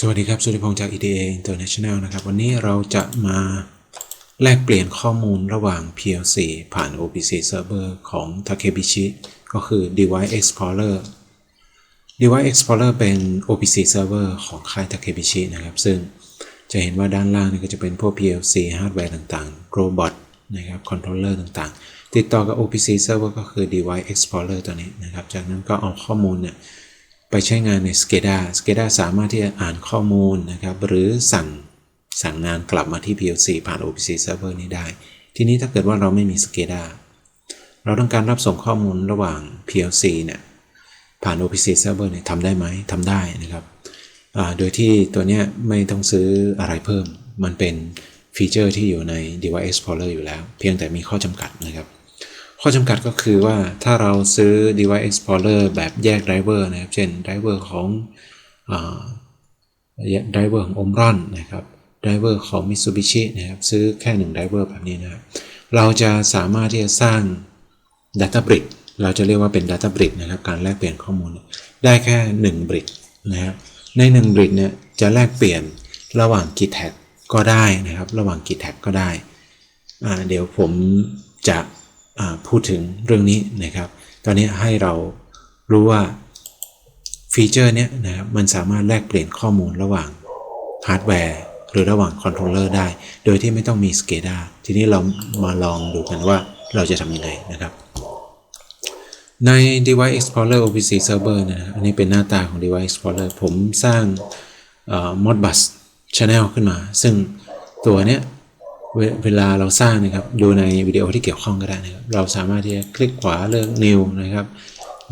สวัสดีครับ สุริพงษ์จาก EDA International นะครับ วันนี้เราจะมาแลกเปลี่ยนข้อมูลระหว่าง PLC ผ่าน OPC Server ของ Takebichi ก็คือ Device Explorer Device Explorer เป็น OPC Server ของค่าย Takebichi นะครับ ซึ่งจะเห็นว่าด้านล่างนี่ก็จะเป็นพวก PLC ฮาร์ดแวร์ต่างๆ Robot นะครับ Controller ต่างๆ ติดต่อกับ OPC Server ก็คือ Device Explorer ตัวนี้นะครับ จากนั้นก็เอาข้อมูลเนี่ย ไปใช้งานใน SCADA SCADA สามารถที่จะอ่านข้อมูลนะครับ หรือสั่งสั่งงานกลับมาที่ PLC ผ่าน OPC Server นี้ได้ ทีนี้ถ้าเกิดว่าเราไม่มี SCADA เราต้องการรับส่งข้อมูลระหว่าง PLC เนี่ยผ่าน OPC Server เนี่ยทำได้ไหมทำได้นะครับ โดยที่ตัวเนี้ยไม่ต้องซื้ออะไรเพิ่ม มันเป็นฟีเจอร์ที่อยู่ใน Device Explorer อยู่แล้ว เพียงแต่มีข้อจำกัดนะครับ ข้อจำกัดก็คือว่าถ้าเราซื้อ Device Explorer แบบแยก driver นะครับ เช่น driver ของไดรเวอร์ของ Omron นะครับ driver ของ Mitsubishi นะครับซื้อแค่หนึ่ง driver แบบนี้นะครับเราจะสามารถที่จะสร้าง Data Brick เราจะเรียกว่าเป็น Data Brick นะครับการแลกเปลี่ยนข้อมูล ได้แค่ 1 Brick นะครับใน1 Brick เนี่ยจะแลกเปลี่ยนระหว่าง Git tag ก็ได้นะครับ ระหว่าง Git tag ก็ได้ เดี๋ยวผมจะ พูดถึงเรื่องนี้นะครับ ตอนนี้ให้เรารู้ว่าฟีเจอร์เนี้ยนะครับมันสามารถแลกเปลี่ยนข้อมูลระหว่างฮาร์ดแวร์หรือระหว่างคอนโทรลเลอร์ได้ โดยที่ไม่ต้องมี SCADA ทีนี้เรามาลองดูกันว่าเราจะทำยังไงนะครับ ใน Device Explorer OPC Server นะอันนี้เป็นหน้าตาของ Device Explorer ผมสร้าง Modbus Channel ขึ้นมา ซึ่งตัวเนี้ย เวลาเราสร้างนะครับดูในวิดีโอที่เกี่ยวข้องก็ได้นะครับเราสามารถที่จะคลิกขวาเลือก new นะครับ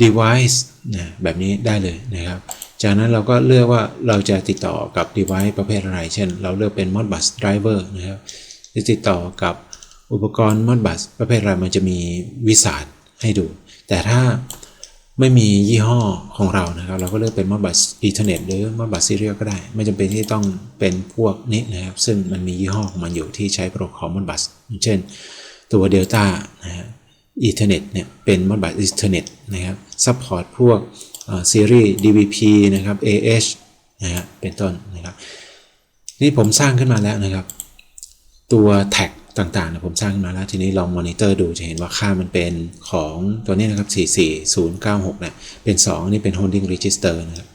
device นะแบบนี้ได้เลยนะครับ จากนั้นเราก็เลือกว่าเราจะติดต่อกับ device ประเภทอะไร เช่น เราเลือกเป็น Modbus driver นะครับจะติดต่อกับอุปกรณ์ Modbus ประเภทอะไรมันจะมีวิสัทให้ดู แต่ถ้า ไม่มียี่ห้อของเรานะครับ เราก็เลือกเป็น Modbus Ethernet หรือ Modbus Serial ก็ได้ ไม่จำเป็นที่ต้องเป็นพวกนี้นะครับ ซึ่งมันมียี่ห้อของมันอยู่ที่ใช้โปรคอล Modbus อย่างเช่น ตัว Delta นะฮะ Ethernet เนี่ยเป็น Modbus Ethernet นะครับ support พวกซีรีส์ DVP นะครับ AH นะฮะเป็นต้นนะครับ นี่ผมสร้างขึ้นมาแล้วนะครับ ตัวแท็ก ต่างๆนี่ยผมสร้างมาแล้วทีนี้ลองมอนิเตอร์ดูจะเห็นว่าค่ามันเป็นของตัวนี้นะครับ 44096เนี่ยเป็น 2 นี่เป็น holding register นะครับ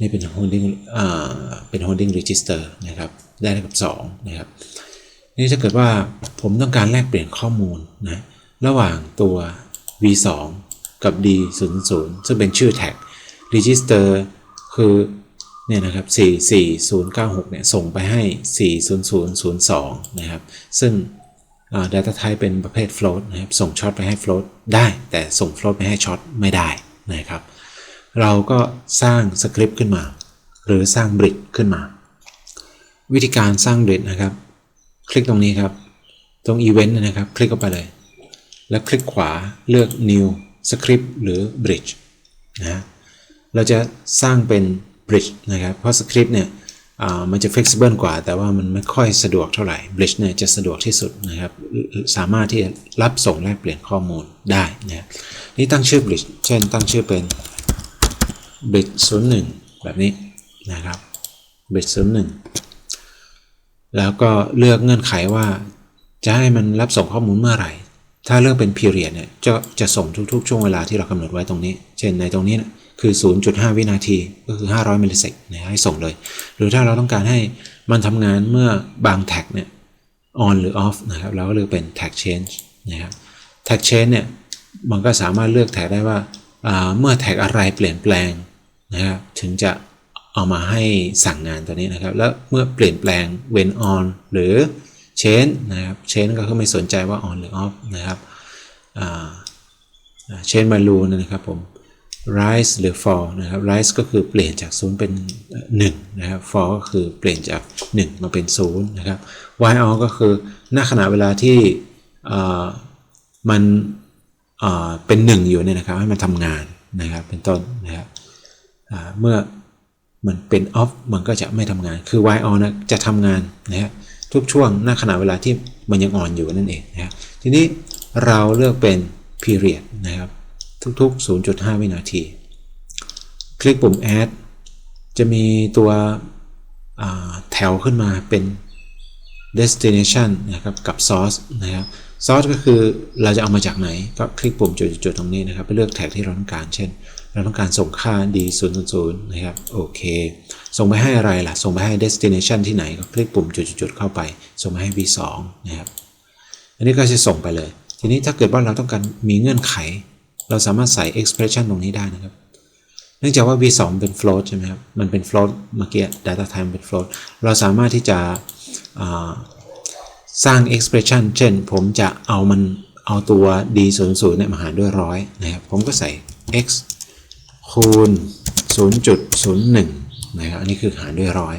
นี่เป็น holding อ่าเป็น holding register นะครับได้กับ2นะครับนี่ถ้าเกิดว่าผมต้องการแลกเปลี่ยนข้อมูลนะระหว่างตัว v2 กับ d00 ซึ่งเป็นชื่อแท็ก register คือ เนี่ยนะครับ 44096 เนี่ย ส่งไปให้ 40002 นะครับ ซึ่ง data type เป็นประเภท float นะครับ ส่งช็อตไปให้ float ได้ แต่ส่ง float ไปให้ช็อตไม่ได้นะครับ เราก็สร้างสคริปต์ขึ้นมา หรือสร้างบริดขึ้นมา วิธีการสร้างบริดนะครับ คลิกตรงนี้ครับ ตรง event นะครับ คลิกเข้าไปเลย แล้วคลิกขวาเลือก new script หรือ bridge นะ เราจะสร้างเป็น bridge นะครับ เพราะ script เนี่ยมันจะ flexible กว่า แต่ว่ามันไม่ค่อยสะดวกเท่าไหร่ bridge เนี่ยจะสะดวกที่สุดนะครับ สามารถที่จะรับส่งแลกเปลี่ยนข้อมูลได้นะนี่ตั้งชื่อ bridge เช่น ตั้งชื่อเป็น bridge 01 แบบนี้นะครับ bridge 01 แล้วก็เลือกเงื่อนไขว่าจะให้มันรับส่งข้อมูลเมื่อไหร่ ถ้าเลือกเป็น period เนี่ยจะจะส่งทุกๆ ช่วงเวลาที่เรากำหนดไว้ตรงนี้ เช่นในตรงนี้นะ คือ 0.5 วินาทีก็คือ 500มิลลิเซกนะให้ส่งเลย หรือถ้าเราต้องการให้มันทำงานเมื่อบางแท็กเนี่ย on หรือ off นะครับเราก็เลือกเป็น tag change นะครับ tag change เนี่ยมันก็สามารถเลือกแท็กได้ว่าเมื่อแท็กอะไรเปลี่ยนแปลงนะครับถึงจะเอามาให้สั่งงานตัวนี้นะครับ แล้วเมื่อเปลี่ยนแปลง when on หรือ change นะครับ change ก็คือไม่สนใจว่า on หรือ off นะครับ change value นะครับผม rise หรือ fall นะครับ rise ก็คือเปลี่ยนจาก 0 เป็น 1 นะครับ fall ก็คือเปลี่ยนจาก 1 มาเป็น 0 นะครับ while ก็คือณขณะเวลาที่มันเป็น 1 อยู่เนี่ยนะครับ ให้มันทำงานนะครับ เป็นต้นนะครับเมื่อมันเป็น off มันก็จะไม่ทำงาน คือ while นะจะทำงานนะครับทุกช่วงณขณะเวลาที่มันยังอ่อนอยู่นั่นเองนะครับทีนี้เราเลือกเป็น period นะครับ ทุกๆ 0.5 วินาที คลิกปุ่ม add จะมีตัวแถวขึ้นมาเป็น destination นะครับกับ source นะครับ source ก็คือเราจะเอามาจากไหน ก็คลิกปุ่มจุดๆตรงนี้นะครับ ไปเลือกแท็กที่เราต้องการ เช่น เราต้องการส่งค่า d 0 0 0นะครับ โอเค ส่งไปให้อะไรล่ะ ส่งไปให้ destination ที่ไหน ก็คลิกปุ่มจุดๆเข้าไป ส่งไปให้ v 2นะครับ อันนี้ก็จะส่งไปเลย ทีนี้ถ้าเกิดว่าเราต้องการมีเงื่อนไข เราสามารถใส่ expression ตรงนี้ได้นะครับ เนื่องจากว่า v2 เป็น float ใช่ไหมครับ มันเป็น float เมื่อกี้ data type เป็น float เราสามารถที่จะสร้าง expression เช่น ผมจะเอามันเอาตัว d00 เนี่ยมาหารด้วยร้อยนะครับ ผมก็ใส่ x คูณ 0.01 นะครับ อันนี้คือหารด้วยร้อย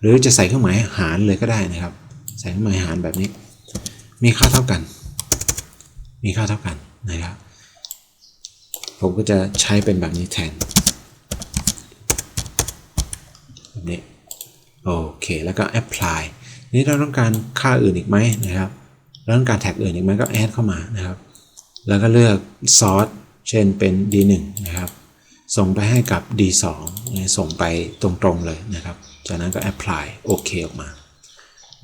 หรือจะใส่เครื่องหมายหารเลยก็ได้นะครับ ใส่เครื่องหมายหารแบบนี้ มีค่าเท่ากัน มีค่าเท่ากันนะครับ ผมก็จะใช้เป็นแบบนี้แทนแบบนี้โอเค แล้วก็ apply นี่เราต้องการค่าอื่นอีกไหมนะครับเราต้องการแท็กอื่นอีกไหมก็ add เข้ามานะครับ แล้วก็เลือก source เช่นเป็น d1 นะครับ ส่งไปให้กับ d2 นะส่งไปตรงๆเลยนะครับ จากนั้นก็ apply โอเคออกมา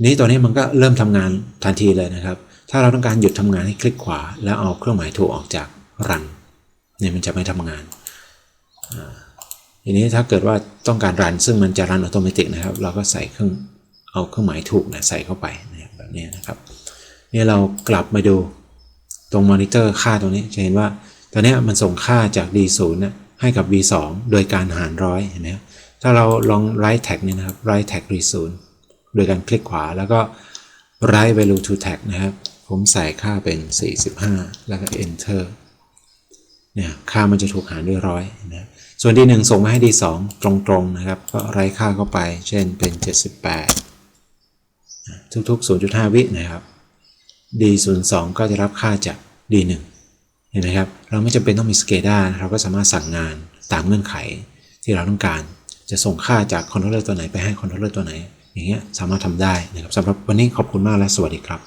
นี้ตัวนี้มันก็เริ่มทำงานทันทีเลยนะครับ ถ้าเราต้องการหยุดทำงานให้คลิกขวา แล้วเอาเครื่องหมายถูกออกจาก run เนี่ยมันจะไม่ทำงานทีนี้ถ้าเกิดว่าต้องการรันซึ่งมันจะรันอัตโนมัตินะครับ เราก็ใส่เครื่องเอาเครื่องหมายถูกนะใส่เข้าไปนะครับแบบนี้นะครับนี่เรากลับมาดูตรงมอนิเตอร์ค่าตรงนี้จะเห็นว่าตอนนี้มันส่งค่าจาก D0 นะให้กับ V2 โดยการหารร้อยเห็นไหมครับถ้าเราลอง write tag นี่นะครับ write tag D0 โดยการคลิกขวาแล้วก็ right value to tag นะครับ ผมใส่ค่าเป็น 45 แล้วก็ enter เนี่ยค่ามันจะถูกหารด้วยร้อยนะส่วน D1 ส่งมาให้ D2 ตรงๆนะครับก็ไร้ค่าเข้าไป เช่นเป็น 78 ทุกๆ 0.5 วินะครับ D02 ก็จะรับค่าจาก D1 เห็นไหมครับเราไม่จำเป็นต้องมี SCADA เราก็สามารถสั่งงานตามเงื่อนไขที่เราต้องการจะส่งค่าจากคอนโทรลเลอร์ตัวไหนไปให้คอนโทรลเลอร์ตัวไหน อย่างเงี้ยสามารถทำได้นะครับสำหรับวันนี้ขอบคุณมากและสวัสดีครับ